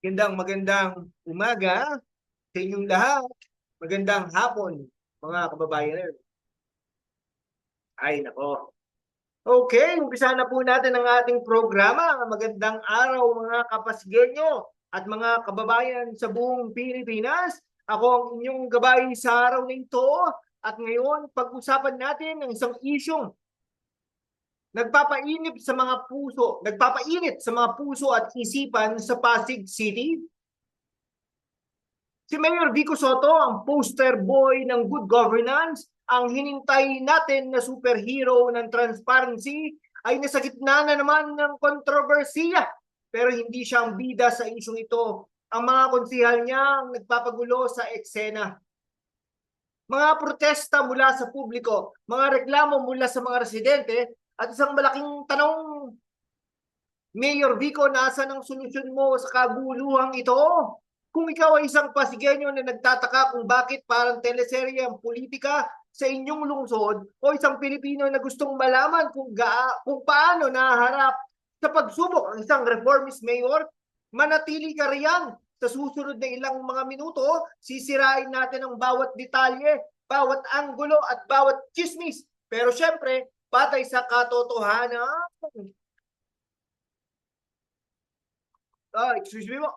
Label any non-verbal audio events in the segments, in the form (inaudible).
Magandang magandang umaga sa inyong lahat. Magandang hapon, mga kababayan. Ay, nako. Okay, umpisa na po natin ang ating programa. Magandang araw mga kapasgenyo at mga kababayan sa buong Pilipinas. Ako ang inyong gabay sa araw na ito at ngayon pag-usapan natin ang isang isyong nagpapainip sa mga puso, nagpapainit sa mga puso at isipan sa Pasig City. Si Mayor Vico Soto, ang poster boy ng good governance, ang hinintay natin na superhero ng transparency, ay nasa gitna na naman ng kontrobersiya. Pero hindi siya ang bida sa isyong ito. Ang mga konsihal niya ang nagpapagulo sa eksena. Mga protesta mula sa publiko, mga reklamo mula sa mga residente, at isang malaking tanong, Mayor Vico, nasa ang solusyon mo sa kaguluhang ito? Kung ikaw ay isang Pasigueño na nagtataka kung bakit parang teleserye ang politika sa inyong lungsod o isang Pilipino na gustong malaman kung, ga kung paano naharap sa pagsubok ang isang reformist mayor, manatili ka riyan sa susunod na ilang mga minuto, sisirain natin ang bawat detalye, bawat anggulo at bawat chismis. Pero syempre, batay sa katotohanan. Ah, excuse me mo.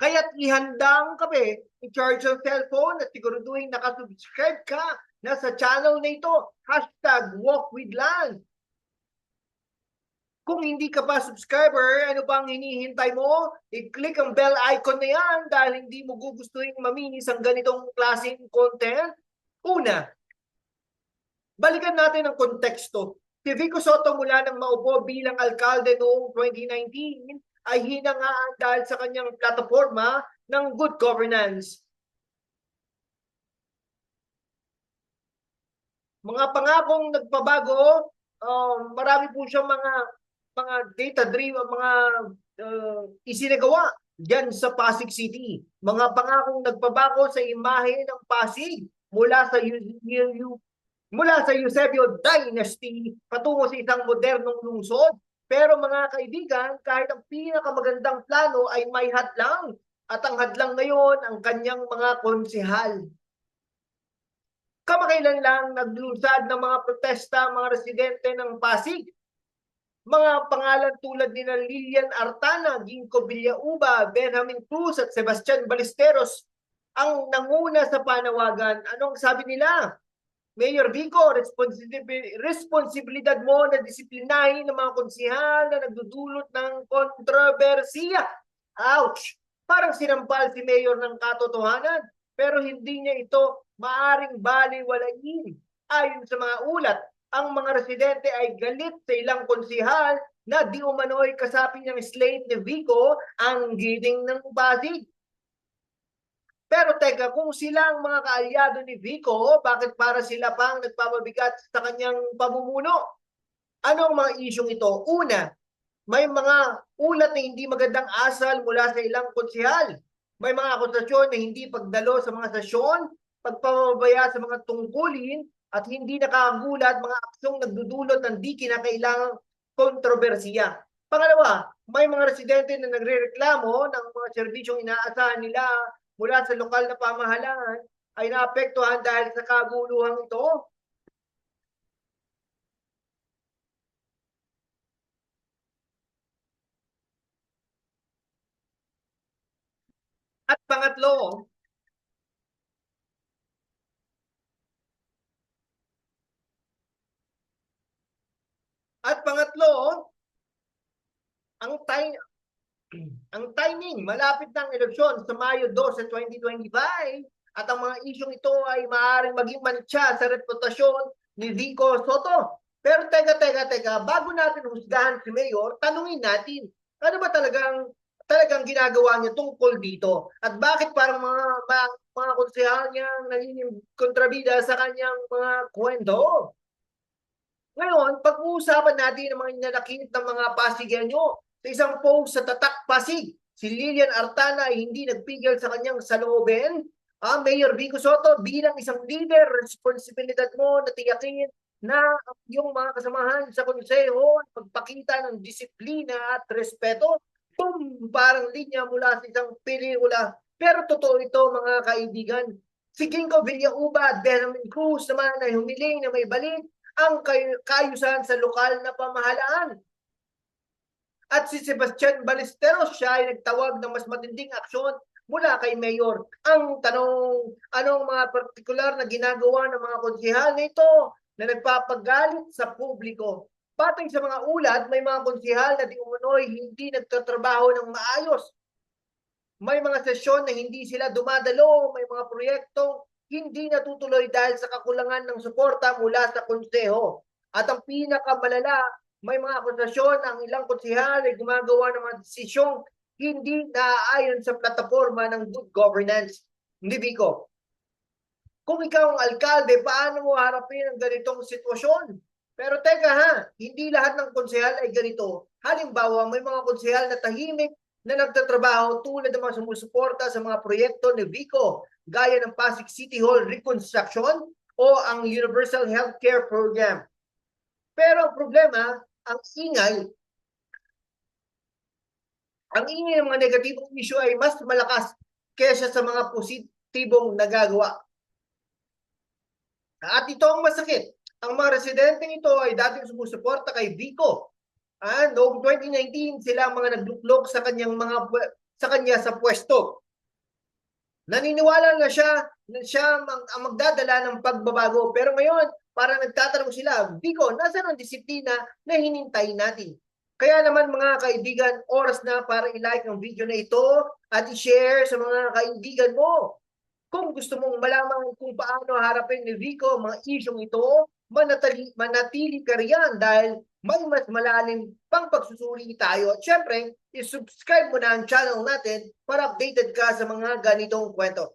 Kaya't ihandang kape, i-charge ang cellphone at siguraduhin nakasubscribe ka na sa channel na ito. Hashtag walk with land. Kung hindi ka pa subscriber, ano bang hinihintay mo? I-click ang bell icon na yan dahil hindi mo gugustuhin maminis ang ganitong klaseng content. Una, balikan natin ang konteksto. Si Vico Soto mula nang maupo bilang alkalde noong 2019 ay hinangaan dahil sa kanyang plataforma ng good governance. Mga pangakong nagpabago, um, marami po siyang mga mga data-driven, mga uh, isinagawa diyan sa Pasig City. Mga pangakong nagpabago sa imahe ng Pasig mula sa mula sa Eusebio Dynasty patungo sa isang modernong lungsod pero mga kaibigan, kahit ang pinakamagandang plano ay may hadlang. At ang hadlang ngayon, ang kanyang mga konsehal. Kamakailan lang naglusad ng mga protesta mga residente ng Pasig. Mga pangalan tulad ni Lilian Artana, Ginko Villauba, Benjamin Cruz at Sebastian Ballesteros ang nanguna sa panawagan. Anong sabi nila? Mayor Vico, responsibilidad mo na disiplinahin ng mga konsihal na nagdudulot ng kontrobersiya. Ouch! Parang sinampal si Mayor ng katotohanan, pero hindi niya ito maaring baliwalain. Ayon sa mga ulat, ang mga residente ay galit sa ilang konsihal na di umano'y kasapi ng slate ni Vico ang giding ng Pasig. Pero teka, kung sila ang mga kaalyado ni Vico, bakit para sila pang nagpapabigat sa kanyang pamumuno? Ano ang mga isyong ito? Una, may mga ulat na hindi magandang asal mula sa ilang konsihal. May mga akusasyon na hindi pagdalo sa mga stasyon, pagpapabaya sa mga tungkulin, at hindi nakakagulat mga aksyong nagdudulot ng di kinakailangang kontrobersiya. Pangalawa, may mga residente na nagrereklamo ng mga serbisyong inaasahan nila mula sa lokal na pamahalaan ay naapektuhan dahil sa kaguluhang ito. At pangatlo, At pangatlo, ang time (clears throat) ang timing, malapit ng eleksyon sa Mayo 12, 2025 at ang mga isyong ito ay maaaring maging mancha sa reputasyon ni Vico Soto. Pero teka, teka, teka, bago natin husgahan si Mayor, tanungin natin, ano ba talagang talagang ginagawa niya tungkol dito? At bakit parang mga mga, mga konsehal niya naging kontrabida sa kanyang mga kwento? Ngayon, pag-uusapan natin ang mga inanakit ng mga Pasigenyo sa isang post sa Tatak Pasig, si Lilian Artana ay hindi nagpigil sa kanyang salobin. Ah, Mayor Vico Soto, bilang isang leader, responsibilidad mo na tiyakin na yung mga kasamahan sa konseho magpakita ng disiplina at respeto. boom, parang linya mula sa isang pelikula. Pero totoo ito mga kaibigan. Si Gingo Villauba at Benjamin Cruz naman ay humiling na may balik ang kay- kayusan sa lokal na pamahalaan. At si Sebastian Ballesteros siya ay nagtawag ng mas matinding aksyon mula kay Mayor. Ang tanong, anong mga partikular na ginagawa ng mga konsihal nito na nagpapagalit sa publiko? Batay sa mga ulat, may mga konsihal na di umunoy hindi nagtatrabaho ng maayos. May mga sesyon na hindi sila dumadalo, may mga proyekto hindi natutuloy dahil sa kakulangan ng suporta mula sa konseho. At ang pinakamalala, may mga akusasyon ang ilang konsihal ay gumagawa ng mga desisyong hindi naaayon sa plataforma ng good governance. Hindi, Vico. Kung ikaw ang alkalde, paano mo harapin ang ganitong sitwasyon? Pero teka ha, hindi lahat ng konsehal ay ganito. Halimbawa, may mga konsehal na tahimik na nagtatrabaho tulad ng mga sumusuporta sa mga proyekto ni Vico, gaya ng Pasig City Hall Reconstruction o ang Universal Healthcare Program. Pero ang problema, ang ingay, ang ingay ng mga negatibong issue ay mas malakas kaysa sa mga positibong nagagawa. At ito ang masakit. Ang mga residente nito ay dating sumusuporta kay Vico. Ah, noong 2019 sila ang mga nagluklok sa kanyang mga sa kanya sa pwesto. Naniniwala na siya siya ang, ang magdadala ng pagbabago. Pero ngayon, para nagtatanong sila, Vico, nasaan ang disiplina na hinintay natin? Kaya naman mga kaibigan, oras na para i-like ang video na ito at i-share sa mga kaibigan mo. Kung gusto mong malaman kung paano harapin ni Vico ang mga isyong ito, manatili, manatili ka riyan dahil may mas malalim pang pagsusuri tayo. At syempre, i-subscribe mo na ang channel natin para updated ka sa mga ganitong kwento.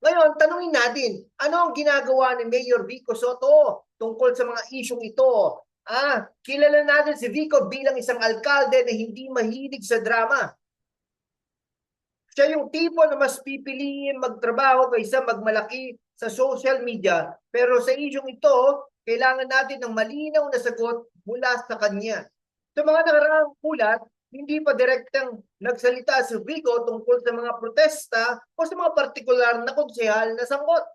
Ngayon, tanungin natin, ano ang ginagawa ni Mayor Vico Soto tungkol sa mga isyong ito? Ah, kilala natin si Vico bilang isang alkalde na hindi mahilig sa drama. Siya yung tipo na mas pipiliin magtrabaho kaysa magmalaki sa social media. Pero sa isyong ito, kailangan natin ng malinaw na sagot mula sa kanya. Sa mga nakaraang ulat, hindi pa direktang nagsalita si Vico tungkol sa mga protesta o sa mga partikular na konsehal na sangkot.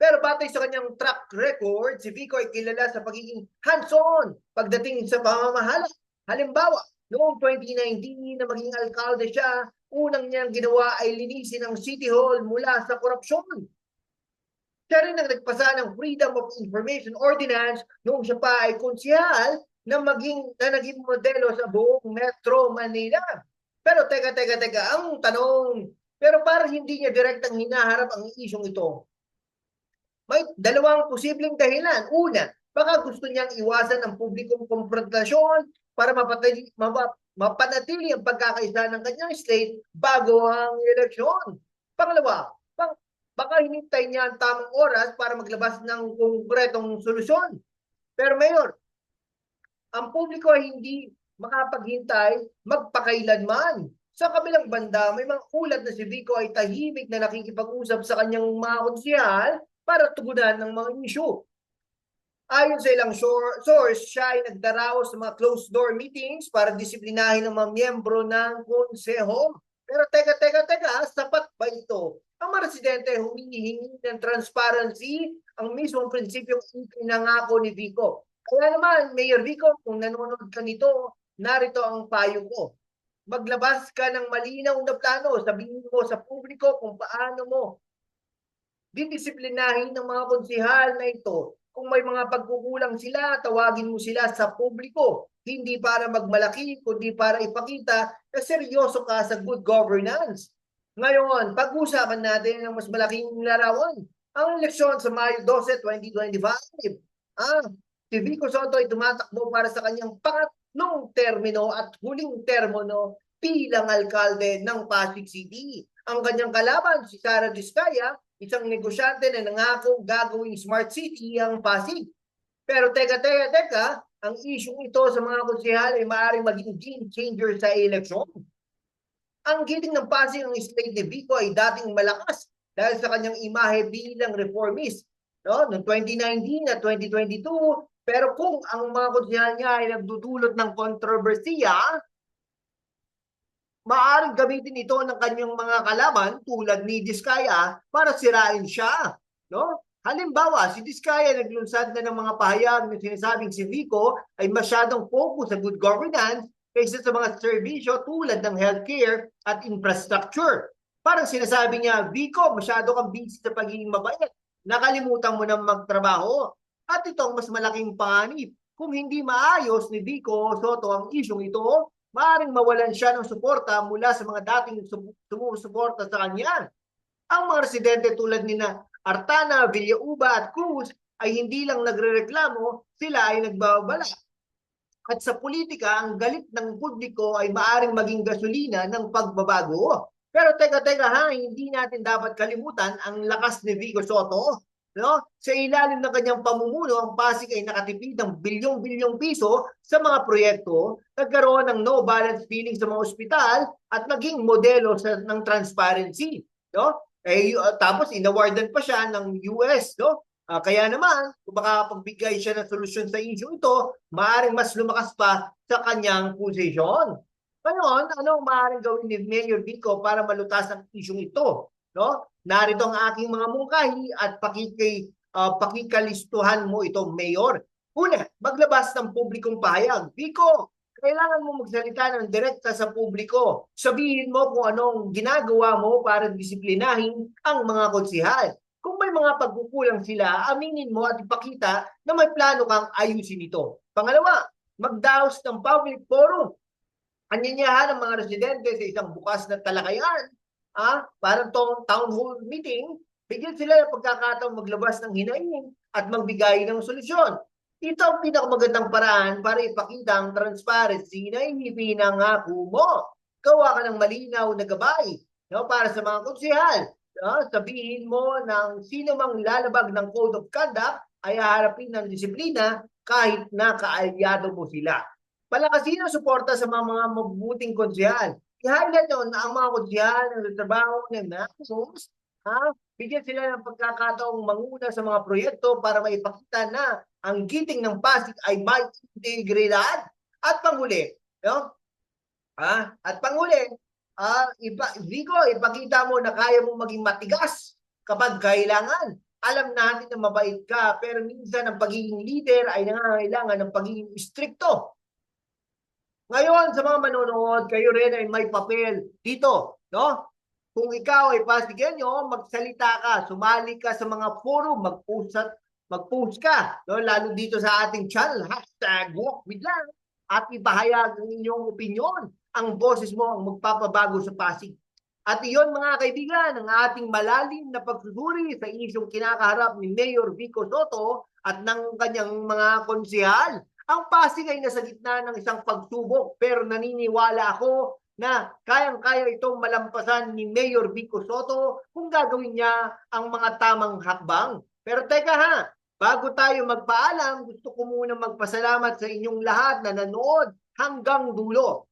Pero batay sa kanyang track record, si Vico ay kilala sa pagiging hands-on pagdating sa pamamahala. Halimbawa, noong 2019 na maging alkalde siya, unang niyang ginawa ay linisin ang City Hall mula sa korupsyon. Siya rin ang nagpasa ng Freedom of Information Ordinance noong siya pa ay konsihal na maging na naging modelo sa buong Metro Manila. Pero teka, teka, teka, ang tanong, pero para hindi niya direktang hinaharap ang isyong ito, may dalawang posibleng dahilan. Una, baka gusto niyang iwasan ang publikong konfrontasyon para mapatili, mapa, mapanatili ang pagkakaisa ng kanyang state bago ang eleksyon. Pangalawa, bang, baka hinintay niya ang tamang oras para maglabas ng konkretong solusyon. Pero Mayor, ang publiko ay hindi makapaghintay magpakailanman. Sa kabilang banda, may mga ulat na si Vico ay tahimik na nakikipag-usap sa kanyang mga konsihal para tugunan ng mga issue. Ayon sa ilang source, siya ay nagdaraos sa mga closed-door meetings para disiplinahin ang mga miyembro ng konseho. Pero teka, teka, teka, sapat ba ito? Ang mga residente humihingi ng transparency ang mismong prinsipyong ipinangako ni Vico. Kaya naman, Mayor Vico, kung nanonood ka nito, narito ang payo ko. Maglabas ka ng malinaw na plano. Sabihin mo sa publiko kung paano mo didisiplinahin ng mga konsihal na ito. Kung may mga pagkukulang sila, tawagin mo sila sa publiko. Hindi para magmalaki, kundi para ipakita na seryoso ka sa good governance. Ngayon, pag-usapan natin ang mas malaking larawan. Ang eleksyon sa Mayo 12, 2025. Ah, si Vico Soto ay tumatakbo para sa kanyang pangatlong termino at huling termino bilang alkalde ng Pasig City. Ang kanyang kalaban, si Sara Diskaya, isang negosyante na nangako gagawing smart city ang Pasig. Pero teka, teka, teka, ang isyong ito sa mga konsehal ay maaaring maging game changer sa eleksyon. Ang giting ng Pasig ng slate ni Vico ay dating malakas dahil sa kanyang imahe bilang reformist. No? Noong 2019 at 2022, Pero kung ang mga konsehal niya ay nagdudulot ng kontrobersiya, maaaring gamitin ito ng kanyang mga kalaban tulad ni Diskaya para sirain siya. No? Halimbawa, si Diskaya naglunsad na ng mga pahayag na sinasabing si Vico ay masyadong focus sa good governance kaysa sa mga serbisyo tulad ng healthcare at infrastructure. Parang sinasabi niya, Vico, masyado kang busy sa pagiging mabait. Nakalimutan mo na magtrabaho. At ito ang mas malaking panganib. Kung hindi maayos ni Vico Soto ang isyong ito, maaaring mawalan siya ng suporta mula sa mga dating sum- sumusuporta sa kanya. Ang mga residente tulad ni na Artana, Villauba at Cruz ay hindi lang nagrereklamo, sila ay nagbabala. At sa politika, ang galit ng publiko ay maaring maging gasolina ng pagbabago. Pero teka, teka ha, hindi natin dapat kalimutan ang lakas ni Vico Soto. No? Sa ilalim ng kanyang pamumuno, ang Pasig ay nakatipid ng bilyong-bilyong piso sa mga proyekto, nagkaroon ng no balance billing sa mga ospital at naging modelo sa, ng transparency. No? Eh, uh, tapos inawardan pa siya ng US. No? Ah, kaya naman, kung baka pagbigay siya ng solusyon sa issue ito, maaaring mas lumakas pa sa kanyang position. Ngayon, ano ang maaaring gawin ni Mayor Vico para malutas ang issue ito? No? Narito ang aking mga mungkahi at pakikay, ah, pakikalistuhan mo ito, Mayor. Una, maglabas ng publikong pahayag. Vico, kailangan mo magsalita ng direkta sa publiko. Sabihin mo kung anong ginagawa mo para disiplinahin ang mga konsihal. Kung may mga pagkukulang sila, aminin mo at ipakita na may plano kang ayusin ito. Pangalawa, magdaos ng public forum. Anyanyahan ang mga residente sa isang bukas na talakayan. Ah, parang tong town hall meeting, bigyan sila ng pagkakataong maglabas ng hinaing at magbigay ng solusyon. Ito ang pinakamagandang paraan para ipakita ang transparency na hindi pinangako mo. Gawa ka ng malinaw na gabay no, para sa mga konsehal. No? Sabihin mo ng sino mang lalabag ng code of conduct ay haharapin ng disiplina kahit na kaalyado mo sila. Palakasin ang suporta sa mga, mga mabuting konsehal. I-highlight nyo na ang mga konsehal ng trabaho ng NACOS, ha? bigyan sila ng pagkakataong manguna sa mga proyekto para maipakita na ang giting ng Pasig ay may integridad at panghuli. No? Ah, at panghuli, ah, ipa, Vico, ipakita mo na kaya mo maging matigas kapag kailangan. Alam natin na mabait ka, pero minsan ang pagiging leader ay nangangailangan ng pagiging stricto. Ngayon, sa mga manonood, kayo rin ay may papel dito, no? Kung ikaw ay Pasigenyo, magsalita ka, sumali ka sa mga forum, mag-post mag-post ka, no? lalo dito sa ating channel, hashtag walk with lang, at ipahayag ang inyong opinion. Ang boses mo ang magpapabago sa Pasig. At iyon mga kaibigan, ang ating malalim na pagsusuri sa isyong kinakaharap ni Mayor Vico Soto at ng kanyang mga konsehal. Ang Pasig ay nasa gitna ng isang pagsubok pero naniniwala ako na kayang-kaya itong malampasan ni Mayor Vico Soto kung gagawin niya ang mga tamang hakbang. Pero teka ha, bago tayo magpaalam, gusto ko muna magpasalamat sa inyong lahat na nanood hanggang dulo.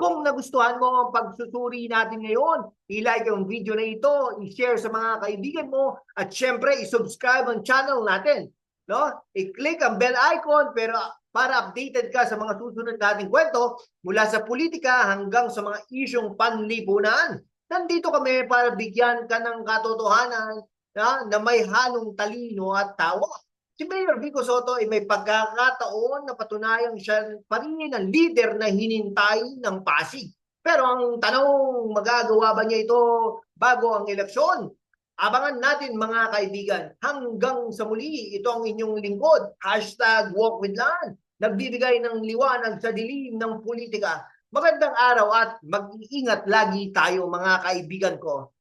Kung nagustuhan mo ang pagsusuri natin ngayon, i-like ang video na ito, i-share sa mga kaibigan mo, at syempre, i-subscribe ang channel natin. No? I-click ang bell icon pero para updated ka sa mga susunod nating kwento mula sa politika hanggang sa mga isyong panlipunan. Nandito kami para bigyan ka ng katotohanan na, na may halong talino at tawa. Si Mayor Vico Soto ay may pagkakataon na patunayang siya pa rin ang leader na hinintay ng Pasig. Pero ang tanong, magagawa ba niya ito bago ang eleksyon? Abangan natin mga kaibigan. Hanggang sa muli, ito ang inyong lingkod. Hashtag walk with land. Nagbibigay ng liwanag sa dilim ng politika. Magandang araw at mag-iingat lagi tayo mga kaibigan ko.